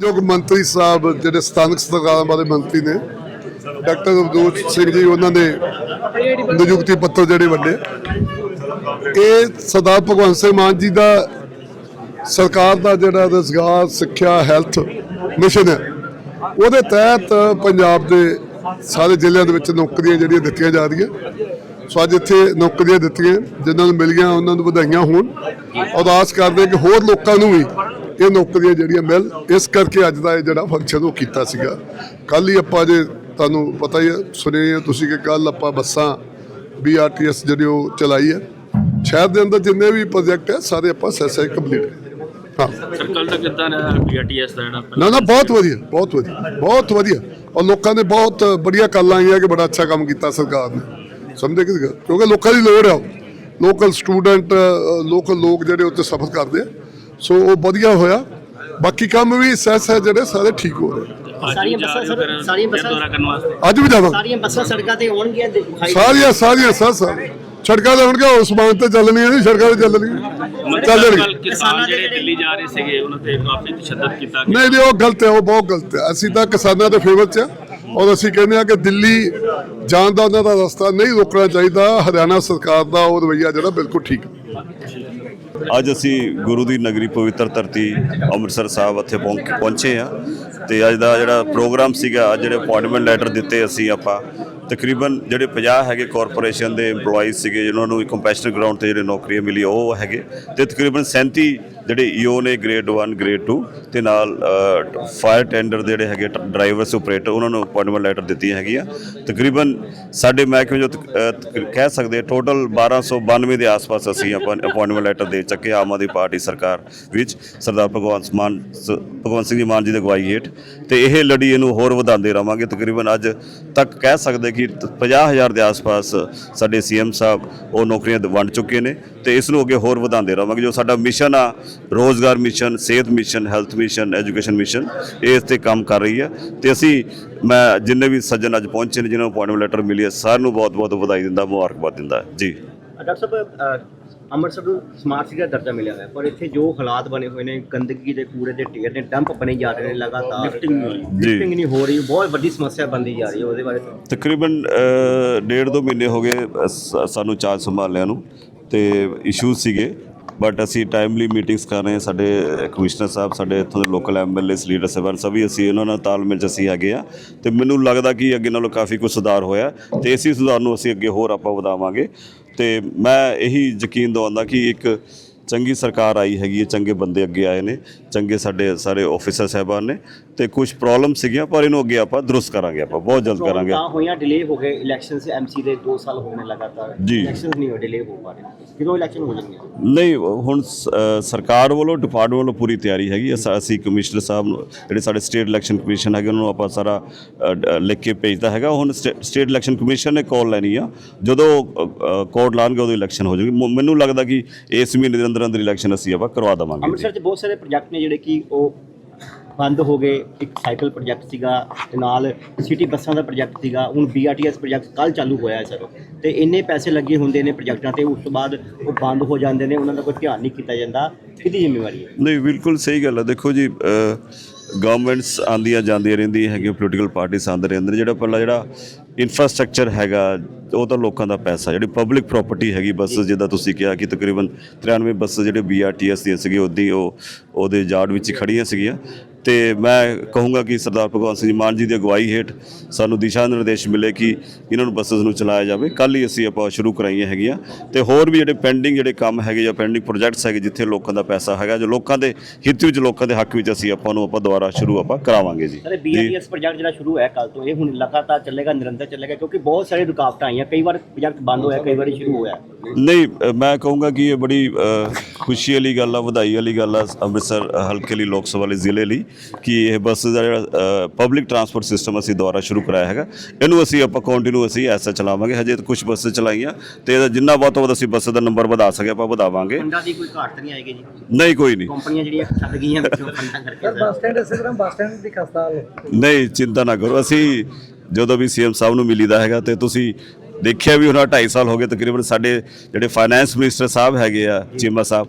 ਮਾਨਯੋਗ ਮੰਤਰੀ ਸਾਹਿਬ ਜਿਹੜੇ ਸਥਾਨਕ ਸਰਕਾਰਾਂ ਬਾਰੇ ਮੰਤਰੀ ਨੇ, ਡਾਕਟਰ ਅਵਦੂਤ ਸਿੰਘ ਜੀ, ਉਹਨਾਂ ਦੇ ਨਿਯੁਕਤੀ ਪੱਤਰ ਜਿਹੜੇ ਵੱਡੇ। ਇਹ ਸਰਦਾਰ ਭਗਵੰਤ ਸਿੰਘ ਮਾਨ ਜੀ ਦਾ ਸਰਕਾਰ ਦਾ ਜਿਹੜਾ ਰੁਜ਼ਗਾਰ, ਸਿੱਖਿਆ, ਹੈਲਥ ਮਿਸ਼ਨ ਹੈ। ਉਹਦੇ ਤਹਿਤ ਪੰਜਾਬ ਦੇ ਸਾਰੇ ਜ਼ਿਲ੍ਹਿਆਂ ਦੇ ਵਿੱਚ ਨੌਕਰੀਆਂ ਜਿਹੜੀਆਂ ਦਿੱਤੀਆਂ ਜਾ ਰਹੀਆਂ। ਸੋ ਅੱਜ ਇੱਥੇ ਨੌਕਰੀਆਂ ਦਿੱਤੀਆਂ, ਜਿਨ੍ਹਾਂ ਨੂੰ ਮਿਲੀਆਂ, ਉਹਨਾਂ ਨੂੰ ਵਧਾਈਆਂ ਹੋਣ। ਅਰਦਾਸ ਕਰਦੇ ਕਿ ਹੋਰ ਲੋਕਾਂ ਨੂੰ ਵੀ ਇਹ ਨੌਕਰੀਆਂ ਜਿਹੜੀਆਂ ਮਿਲ ਇਸ ਕਰਕੇ ਅੱਜ ਦਾ ਇਹ ਜਿਹੜਾ ਫੰਕਸ਼ਨ ਉਹ ਕੀਤਾ ਸੀਗਾ। ਕੱਲ ਹੀ ਆਪਾਂ ਜੇ ਤੁਹਾਨੂੰ ਪਤਾ ਹੀ ਹੈ ਸੁਣਿਆ ਹੀ ਹੈ ਤੁਸੀਂ ਕਿ ਕੱਲ ਆਪਾਂ ਬੱਸਾਂ ਬੀਆਰਟੀਐਸ ਜਿਹੜੀ ਉਹ ਚਲਾਈ ਹੈ। ਸ਼ਹਿਰ ਦੇ ਅੰਦਰ ਜਿੰਨੇ ਵੀ ਪ੍ਰੋਜੈਕਟ ਹੈ ਸਾਰੇ ਆਪਾਂ ਸੈਸਾਈ ਕੰਪਲੀਟ ਹਾਂ। ਸਰ ਕੱਲ ਤੱਕ ਕਿਦਾਂ ਪੀਆਰਟੀਐਸ ਦਾ ਜਿਹੜਾ ਨਾ ਨਾ ਬਹੁਤ ਵਧੀਆ ਬਹੁਤ ਵਧੀਆ ਬਹੁਤ ਵਧੀਆ। ਔਰ ਲੋਕਾਂ ਨੇ ਬਹੁਤ ਬੜੀਆਂ ਕਾਲਾਂ ਆਈਆਂ ਕਿ ਬੜਾ ਅੱਛਾ ਕੰਮ ਕੀਤਾ ਸਰਕਾਰ ਨੇ। ਸਮਝੇ ਕਿ? ਕਿਉਂਕਿ ਲੋਕਾਂ ਦੀ ਲੋੜ ਆ ਲੋਕਲ ਸਟੂਡੈਂਟ ਲੋਕਲ ਲੋਕ ਜਿਹੜੇ ਉੱਤੇ ਸਫਰ ਕਰਦੇ ਆ ਸੋ ਉਹ ਵਧੀਆ ਹੋਇਆ। ਬਾਕੀ ਕੰਮ ਵੀ ਸੈਸ ਹੈ ਜਿਹੜੇ ਸਾਰੇ ਠੀਕ ਹੋ ਰਹੇ। ਸਾਰੀਆਂ ਬੱਸਾਂ ਸਰ ਸਾਰੀਆਂ ਬੱਸਾਂ ਦੌਰਾ ਕਰਨ ਵਾਸਤੇ? ਅੱਜ ਵੀ ਜਾਵਾਂ ਸਾਰੀਆਂ ਬੱਸਾਂ ਸੜਕਾਂ ਤੇ ਆਉਣਗੀਆਂ ਸਾਰੀਆਂ ਸਾਰੀਆਂ ਸਰ ਸਰ ਸੜਕਾਂ ਤੇ ਚੱਲਣੀਆਂ ਨਹੀਂ ਸੜਕਾਂ ਤੇ ਚੱਲਣੀਆਂ ਚੱਲਣਗੀਆਂ ਕਿਸਾਨ ਜਿਹੜੇ ਦਿੱਲੀ ਜਾ ਰਹੇ ਸੀਗੇ ਉਹਨਾਂ ਤੇ ਕਾਫੀ ਤਸ਼ੱਦਦ ਕੀਤਾ ਨਹੀਂ ਨਹੀਂ ਉਹ ਗਲਤ ਹੈ ਉਹ ਬਹੁਤ ਗਲਤ ਹੈ। ਅਸੀਂ ਤਾਂ ਕਿਸਾਨਾਂ ਦੇ ਫੇਵਰ 'ਚ ਹਾਂ। ਔਰ ਅਸੀਂ ਕਹਿੰਦੇ ਹਾਂ ਕਿ ਦਿੱਲੀ ਜਾਣ ਦਾ ਉਹਨਾਂ ਦਾ ਰਸਤਾ ਨਹੀਂ ਰੋਕਣਾ ਚਾਹੀਦਾ। ਹਰਿਆਣਾ ਸਰਕਾਰ ਦਾ ਉਹ ਰਵੱਈਆ ਜਿਹੜਾ ਬਿਲਕੁਲ ਠੀਕ ਹੈ। ਅੱਜ ਅਸੀਂ ਗੁਰੂ ਦੀ ਨਗਰੀ ਪਵਿੱਤਰ ਧਰਤੀ ਅੰਮ੍ਰਿਤਸਰ ਸਾਹਿਬ ਇੱਥੇ ਪਹੁੰਚ- ਪਹੁੰਚੇ ਆ ਤੇ ਅੱਜ ਦਾ ਜਿਹੜਾ ਪ੍ਰੋਗਰਾਮ ਸੀਗਾ, ਅੱਜ ਜਿਹੜੇ ਅਪਾਇੰਟਮੈਂਟ ਲੈਟਰ ਦਿੱਤੇ ਅਸੀਂ ਆਪਾਂ, ਤਕਰੀਬਨ ਜਿਹੜੇ 50 ਹੈਗੇ ਕਾਰਪੋਰੇਸ਼ਨ ਦੇ EMPLOYEES ਸੀਗੇ, ਜਿਨ੍ਹਾਂ ਨੂੰ ਕੰਪੈਸ਼ਨਲ ਗਰਾਊਂਡ ਤੇ ਜਿਹੜੇ ਨੌਕਰੀਆਂ ਮਿਲੀ ਉਹ ਹੈਗੇ ਤੇ ਤਕਰੀਬਨ 37 ਜਿਹੜੇ ਈਓ ਨੇ ਗ੍ਰੇਡ 1 ਗ੍ਰੇਡ 2 ਤੇ ਨਾਲ ਫਾਇਰ ਟੈਂਡਰ ਦੇ ਜਿਹੜੇ ਹੈਗੇ ਡਰਾਈਵਰਸ ਆਪਰੇਟਰ ਉਹਨਾਂ ਨੂੰ ਅਪਾਇੰਟਮੈਂਟ ਲੈਟਰ ਦਿੱਤੀਆਂ ਹੈਗੀਆਂ। ਤਕਰੀਬਨ ਸਾਡੇ ਮਹਿਕਮੇ ਜੋ ਤਕ- ਕਹਿ ਸਕਦੇ ਟੋਟਲ 1292 ਦੇ ਆਸ-ਪਾਸ ਅਸੀਂ ਆਪਾਂ ਅਪਾਇੰਟਮੈਂਟ ਲੈਟਰ ਦੇ ਚੱਕੇ ਆਮ ਆਦਮੀ ਪਾਰਟੀ ਸਰਕਾਰ ਵਿੱਚ। ਸਰਦਾਰ ਭਗਵੰਤ ਮਾਨ, ਸ- ਭਗਵੰਤ ਸਿੰਘ ਜੀ ਮਾਨ ਜੀ ਦੇ ਅਗਵਾਈ ਹੇਠ। ਤੇ ਇਹ ਲੜੀ ਇਹਨੂੰ ਹੋਰ ਵਧਾਉਂਦੇ ਰਵਾਂਗੇ। ਤਕਰੀਬਨ ਅੱਜ ਤੱਕ ਕਹਿ ਸਕਦੇ ਕਿ 50000 ਦੇ ਆਸ-ਪਾਸ ਸਾਡੇ ਸੀਐਮ ਸਾਹਿਬ ਉਹ ਨੌਕਰੀਆਂ ਵੰਡ ਚੁੱਕੇ ਨੇ। ਤੇ ਇਸ ਨੂੰ ਅੱਗੇ ਹੋਰ ਵਧਾਉਂਦੇ ਰਵਾਂਗੇ। ਜੋ ਸਾਡਾ ਮਿਸ਼ਨ ਆ ਰੋਜ਼ਗਾਰ ਮਿਸ਼ਨ ਸਿਹਤ mission health mission education mission ਇਸ ਤੇ ਕੰਮ ਕਰ ਰਹੀ ਹੈ। ਤੇ ਅਸੀਂ ਮੈਂ ਜਿੰਨੇ ਵੀ ਸੱਜਣ ਅੱਜ ਪਹੁੰਚੇ ਨੇ ਜਿਨ੍ਹਾਂ ਨੂੰ ਅਪਾਇੰਟਮੈਂਟ ਲੈਟਰ ਮਿਲੀ ਹੈ ਸਾਰਿਆਂ ਨੂੰ ਬਹੁਤ-ਬਹੁਤ ਵਧਾਈ ਦਿੰਦਾ ਮੁਬਾਰਕਬਾਦ ਦਿੰਦਾ। ਜੀ। ਡਾਕਟਰ ਸਾਹਿਬ ਅੰਮ੍ਰਿਤਸਰ ਨੂੰ ਸਮਾਰਟ ਸਿਟੀ ਦਾ ਦਰਜਾ ਮਿਲਿਆ ਹੋਇਆ ਪਰ ਇੱਥੇ ਜੋ ਹਾਲਾਤ ਬਣੇ ਹੋਏ ਨੇ ਗੰਦਗੀ ਦੇ ਕੂੜੇ ਦੇ ਢੇਰ ਨੇ ਡੰਪ ਬਣੇ ਜਾ ਰਹੇ ਨੇ ਲਗਾਤਾਰ। ਲਿਫਟਿੰਗ। ਨਹੀਂ ਹੋ ਰਹੀ। ਬਹੁਤ ਵੱਡੀ ਸਮੱਸਿਆ ਬਣਦੀ ਜਾ ਰਹੀ ਹੈ ਉਹਦੇ ਬਾਰੇ। ਤਕਰੀਬਨ ਡੇਢ ਦੋ ਮਹੀਨੇ ਹੋ ਗਏ ਸਾਨੂੰ ਚਾਰਜ ਸੰਭਾਲਿਆਂ ਨੂੰ ਤੇ ਇਸ਼ੂਜ਼ ਸੀਗੇ। ਬਟ ਅਸੀਂ ਟਾਈਮਲੀ ਮੀਟਿੰਗਸ ਕਰ ਰਹੇ ਹਾਂ ਸਾਡੇ ਕਮਿਸ਼ਨਰ ਸਾਹਿਬ, ਸਾਡੇ ਇੱਥੋਂ ਦੇ ਲੋਕਲ ਐਮਐਲਏਸ ਲੀਡਰ ਸਾਹਿਬਾਨ ਸਭੀ ਅਸੀਂ ਇਹਨਾਂ ਨਾਲ ਤਾਲਮੇਲ 'ਚ ਅਸੀਂ ਹੈਗੇ ਆ ਤੇ ਮੈਨੂੰ ਲੱਗਦਾ ਕਿ ਅੱਗੇ ਨਾਲੋਂ ਕਾਫੀ ਕੁਝ ਸੁਧਾਰ ਹੋਇਆ ਤੇ ਇਸੇ ਸੁਧਾਰ ਨੂੰ ਅਸੀਂ ਅੱਗੇ ਹੋਰ ਆਪਾਂ ਵਧਾਵਾਂਗੇ ਤੇ ਮੈਂ ਇਹੀ ਯਕੀਨ ਦਵਾਉਂਦਾ ਕਿ ਇੱਕ ਚੰਗੀ ਸਰਕਾਰ ਆਈ ਹੈਗੀ ਹੈ ਚੰਗੇ ਬੰਦੇ ਅੱਗੇ ਆਏ ਨੇ ਚੰਗੇ ਸਾਡੇ ਸਾਰੇ ਆਫੀਸਰ ਸਾਹਿਬਾਨ ਨੇ ਤੇ ਕੁਝ ਪ੍ਰੋਬਲਮ ਸੀਗੀਆਂ ਪਰ ਇਹਨੂੰ ਅੱਗੇ ਆਪਾਂ ਦਰੁਸਤ ਕਰਾਂਗੇ ਆਪਾਂ ਬਹੁਤ ਜਲਦ ਕਰਾਂਗੇ। ਤਾਂ ਹੋਈਆਂ ਡਿਲੇ ਹੋ ਗਏ ਇਲੈਕਸ਼ਨਸ ਐਮਸੀ ਦੇ 2 ਸਾਲ ਹੋ ਗਏ ਲਗਾਤਾਰ। ਜੀ। ਇਲੈਕਸ਼ਨਸ ਨਹੀਂ ਹੋ ਡਿਲੇ ਹੋ ਪਾ ਰਹੇ ਕਿਦੋਂ ਇਲੈਕਸ਼ਨ ਹੋ ਜਾਣਗੇ? ਨਹੀਂ ਹੁਣ ਸਰਕਾਰ ਵੱਲੋਂ ਡਿਪਾਰਟਮੈਂਟ ਵੱਲੋਂ ਪੂਰੀ ਤਿਆਰੀ ਹੈਗੀ ਅਸ- ਕਮਿਸ਼ਨਰ ਸਾਹਿਬ ਨੂੰ ਜਿਹੜੇ ਸਾਡੇ ਸਟੇਟ ਇਲੈਕਸ਼ਨ ਕਮਿਸ਼ਨ ਹੈਗੇ ਉਹਨਾਂ ਨੂੰ ਆਪਾਂ ਸਾਰਾ ਲਿਖ ਕੇ ਭੇਜਦਾ ਹੈਗਾ। ਹੁਣ ਸਟੇ- ਸਟੇਟ ਇਲੈਕਸ਼ਨ ਕਮਿਸ਼ਨ ਨੇ ਕਾਲ ਲੈਣੀ ਆ। ਜਦੋਂ ਕੋਡ ਲਾਣਗੇ ਉਦੋਂ ਇਲੈਕਸ਼ਨ ਹੋ ਜਾਊਗੀ। ਮੈਨੂੰ ਲੱਗਦਾ ਕਿ ਇਸ ਮਹੀਨੇ ਦੇ ਅੰਦਰ ਅੰਦਰ ਇਲੈਕਸ਼ਨ ਅਸੀਂ ਆਪਾਂ ਕਰਵਾ ਦੇਵਾਂਗੇ ਅੰਮ੍ਰਿਤਸਰ 'ਚ ਬਹੁਤ ਸਾਰੇ ਪ੍ਰੋਜੈਕਟ ਨੇ ਜਿਹੜੇ ਕਿ ਉਹ ਬੰਦ ਹੋ ਗਏ। ਇੱਕ ਸਾਈਕਲ ਪ੍ਰੋਜੈਕਟ ਸੀਗਾ ਤੇ ਨਾਲ ਸਿਟੀ ਬੱਸਾਂ ਦਾ ਪ੍ਰੋਜੈਕਟ ਸੀਗਾ। ਹੁਣ ਬੀਆਰਟੀਐਸ ਪ੍ਰੋਜੈਕਟ ਕੱਲ ਚਾਲੂ ਹੋਇਆ ਹੈ ਸਰ। ਤੇ ਇੰਨੇ ਪੈਸੇ ਲੱਗੇ ਹੁੰਦੇ ਨੇ ਪ੍ਰੋਜੈਕਟਾਂ ਤੇ ਉਸ ਤੋਂ ਬਾਅਦ ਉਹ ਬੰਦ ਹੋ ਜਾਂਦੇ ਨੇ। ਉਹਨਾਂ ਦਾ ਕੋਈ ਧਿਆਨ ਨਹੀਂ ਕੀਤਾ ਜਾਂਦਾ। ਕਿਹਦੀ ਜ਼ਿੰਮੇਵਾਰੀ ਹੈ? ਨਹੀਂ ਬਿਲਕੁਲ ਸਹੀ ਗੱਲ ਹੈ ਦੇਖੋ ਜੀ ਗਵਰਨਮੈਂਟਸ ਆਂਦੀਆਂ ਜਾਂਦੀਆਂ ਰਹਿੰਦੀਆਂ ਹੈਗੀਆਂ ਪੋਲੀਟੀਕਲ ਪਾਰਟੀਆਂ ਆਉਂਦੇ ਰਹਿੰਦੇ ਨੇ। ਜਿਹੜਾ ਪਹਿਲਾਂ ਜਿਹੜਾ ਇਨਫਰਾਸਟ੍ਰਕਚਰ ਹੈਗਾ ਉਹ ਤਾਂ ਲੋਕਾਂ ਦਾ ਪੈਸਾ ਜਿਹੜੀ ਪਬਲਿਕ ਪ੍ਰਾਪਰਟੀ ਹੈਗੀ ਬੱਸ ਜਿੱਦਾਂ ਤੁਸੀਂ ਕਿਹਾ ਕਿ ਤਕਰੀਬਨ 93 ਬੱਸ ਜਿਹੜੇ ਬੀਆਰਟੀਐਸ ਦੀਆਂ ਸੀਗੀ ਉਹਦੀ ਉਹ ਉਹਦੇ ਯਾਰਡ ਵਿੱਚ ਹੀ ਖੜੀਆਂ ਸੀਗੀਆਂ। ਤੇ ਮੈਂ ਕਹੂੰਗਾ ਕਿ ਸਰਦਾਰ ਭਗਵੰਤ ਸਿੰਘ ਮਾਨ ਜੀ ਦੀ ਅਗਵਾਈ ਹੇਠ ਸਾਨੂੰ ਦਿਸ਼ਾ ਨਿਰਦੇਸ਼ ਮਿਲੇ ਕਿ ਇਹਨਾਂ ਨੂੰ ਬੱਸਸ ਨੂੰ ਚਲਾਇਆ ਜਾਵੇ। ਕੱਲ ਹੀ ਅਸੀਂ ਆਪਾਂ ਸ਼ੁਰੂ ਕਰਾਈਆਂ ਹੈਗੀਆਂ। ਤੇ ਹੋਰ ਵੀ ਜਿਹੜੇ ਪੈਂਡਿੰਗ ਜਿਹੜੇ ਕੰਮ ਹੈਗੇ ਜਾਂ ਪੈਂਡਿੰਗ ਪ੍ਰੋਜੈਕਟਸ ਹੈਗੇ ਜਿੱਥੇ ਲੋਕਾਂ ਦਾ ਪੈਸਾ ਹੈਗਾ ਜੋ ਲੋਕਾਂ ਦੇ ਹਿੱਤ ਵਿੱਚ ਲੋਕਾਂ ਦੇ ਹੱਕ ਵਿੱਚ ਅਸੀਂ ਆਪਾਂ ਨੂੰ ਆਪਾਂ ਦੁਬਾਰਾ ਸ਼ੁਰੂ ਆਪਾਂ ਕਰਾਵਾਂਗੇ ਜੀ। ਸਰ ਬੀਆਰਟੀਐਸ ਪ੍ਰੋਜੈਕਟ ਜਿਹੜਾ ਸ਼ੁਰੂ ਹੋਇਆ ਕੱਲ ਤੋਂ ਇਹ ਹੁਣ ਲਗਾਤਾਰ ਚੱਲੇਗਾ ਨਿਰੰਤਰ ਚੱਲੇਗਾ ਕਿਉਂਕਿ ਬਹੁਤ ਸਾਰੇ ਰੁਕਾਵਟਾਂ ਆਈਆਂ ਕਈ ਵਾਰ ਪ੍ਰੋਜੈਕਟ ਬੰਦ ਹੋਇਆ ਕਈ ਵਾਰੀ ਸ਼ੁਰੂ ਹੋਇਆ। ਨਹੀਂ ਅ, ਮੈਂ ਕਹੂੰਗਾ ਕਿ ਇਹ ਬੜੀ ਅ, ਖੁਸ਼ੀ ਵਾਲੀ ਗੱਲ ਆ ਵਧਾਈ ਵਾਲੀ ਗੱਲ ਆ ਅੰਮ੍ਰਿਤਸਰ ਹਲਕੇ ਲਈ ਲੋਕ ਸਭਾ ਲਈ ਜ਼ਿਲ੍ਹੇ ਲਈ ਕਿ ਇਹ ਬੱਸ ਦਾ ਜਿਹੜਾ ਪਬਲਿਕ ਟਰਾਂਸਪੋਰਟ ਸਿਸਟਮ ਅਸੀਂ ਦੁਬਾਰਾ ਸ਼ੁਰੂ ਕਰਾਇਆ ਹੈਗਾ। ਇਹਨੂੰ ਅਸੀਂ ਆਪਾਂ ਕੰਟੀਨਿਊ ਅਸੀਂ ਐਸਾ ਚਲਾਵਾਂਗੇ। ਹਜੇ ਤਾਂ ਕੁਝ ਬੱਸ ਚਲਾਈਆਂ ਤੇ ਇਹਦਾ ਜਿੰਨਾ ਵੱਧ ਤੋਂ ਵੱਧ ਅਸੀਂ ਬੱਸ ਦਾ ਨੰਬਰ ਵਧਾ ਸਕੇ ਆਪਾਂ ਵਧਾਵਾਂਗੇ। ਫੰਡਾਂ ਦੀ ਕੋਈ ਘਾਟ ਤਾਂ ਨਹੀਂ ਆਏਗੀ ਜੀ? ਨਹੀਂ ਕੋਈ ਨਹੀਂ। ਕੰਪਨੀਆਂ ਜਿਹੜੀਆਂ ਛੱਡ ਗਈਆਂ ਵਿੱਚੋਂ ਫੰਡਾਂ ਕਰਕੇ ਸਰ ਬੱਸ ਸਟੈਂਡ ਇਸੇ ਤਰ੍ਹਾਂ ਬੱਸ ਸਟੈਂਡ ਦੀ ਖਸਤਾ ਹਾਲ ਹੈ। ਨਹੀਂ ਚਿੰਤਾ ਨਾ ਕਰੋ। ਅਸੀਂ ਜਦੋਂ ਵੀ ਸੀਐਮ ਸਾਹਿਬ ਨੂੰ ਮਿਲੀਦਾ ਹੈਗਾ ਤੇ ਤੁਸੀਂ ਦੇਖਿਆ ਵੀ ਉਹਨਾਂ 2.5 ਸਾਲ ਹੋ ਗਏ ਤਕਰੀਬਨ ਸਾਡੇ ਜਿਹੜੇ ਫਾਈਨੈਂਸ ਮਿਨਿਸਟਰ ਸਾਹਿਬ ਹੈਗੇ ਆ, ਚੀਮਾ ਸਾਹਿਬ